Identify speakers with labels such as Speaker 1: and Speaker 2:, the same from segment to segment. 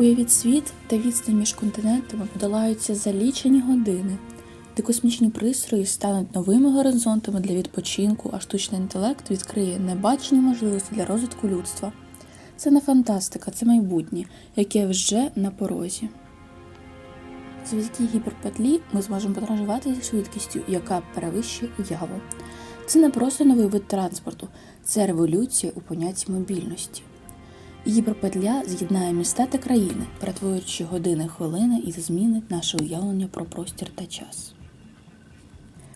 Speaker 1: Уявіть світ та відстань між континентами подолаються за лічені години, де космічні пристрої стануть новими горизонтами для відпочинку, а штучний інтелект відкриє небачені можливості для розвитку людства. Це не фантастика, це майбутнє, яке вже на порозі. Завдяки гіперпетлі ми зможемо подорожувати зі швидкістю, яка перевищує уяву. Це не просто новий вид транспорту, це революція у понятті мобільності. Гіперпетля з'єднає міста та країни, перетворюючи години хвилини і змінить наше уявлення про простір та час.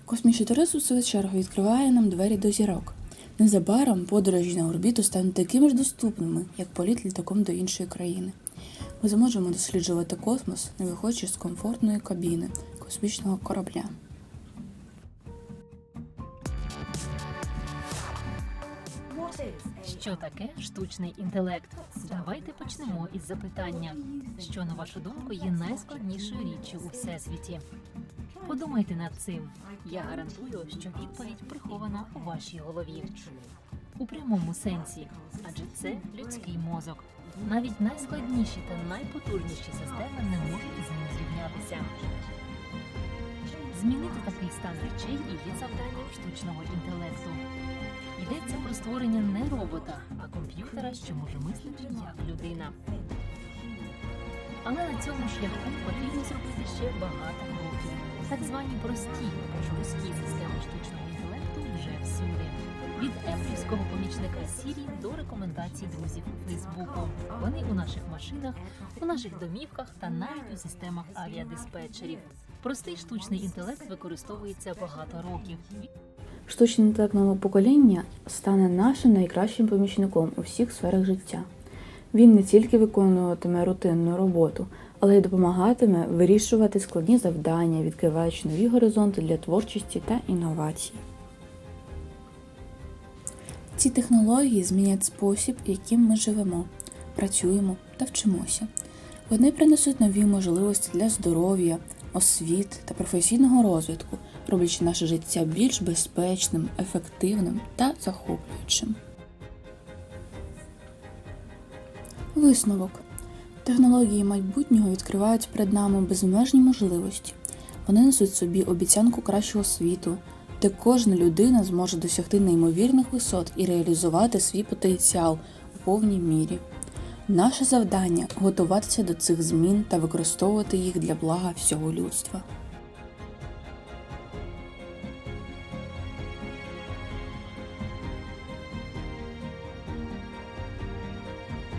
Speaker 1: Космічний туризм, у свою чергу, відкриває нам двері до зірок. Незабаром подорожі на орбіту стануть такими ж доступними, як політ літаком до іншої країни. Ми зможемо досліджувати космос, не виходячи з комфортної кабіни космічного корабля.
Speaker 2: Що таке штучний інтелект? Давайте почнемо із запитання, що на вашу думку є найскладнішою річчю у всесвіті. Подумайте над цим. Я гарантую, що відповідь прихована у вашій голові. У прямому сенсі, адже це людський мозок. Навіть найскладніші та найпотужніші системи не можуть із ним зрівнятися. Змінити такий стан речей і є завданням штучного інтелекту. Йдеться про створення не робота, а комп'ютера, що може мислити як людина. Але на цьому шляху потрібно зробити ще багато кроків. Так звані прості жорсткі системи штучного інтелекту вже всюди. Помічника Siri до рекомендацій друзів Фейсбуку. Вони у наших машинах, у наших домівках та навіть у системах авіадиспетчерів. Простий штучний інтелект використовується багато років.
Speaker 1: Штучний інтелект нового покоління стане нашим найкращим помічником у всіх сферах життя. Він не тільки виконуватиме рутинну роботу, але й допомагатиме вирішувати складні завдання, відкриваючи нові горизонти для творчості та інновацій. Ці технології змінять спосіб, яким ми живемо, працюємо та вчимося. Вони принесуть нові можливості для здоров'я, освіт та професійного розвитку, роблячи наше життя більш безпечним, ефективним та захоплюючим. Висновок. Технології майбутнього відкривають перед нами безмежні можливості. Вони несуть собі обіцянку кращого світу, де кожна людина зможе досягти неймовірних висот і реалізувати свій потенціал у повній мірі. Наше завдання готуватися до цих змін та використовувати їх для блага всього людства.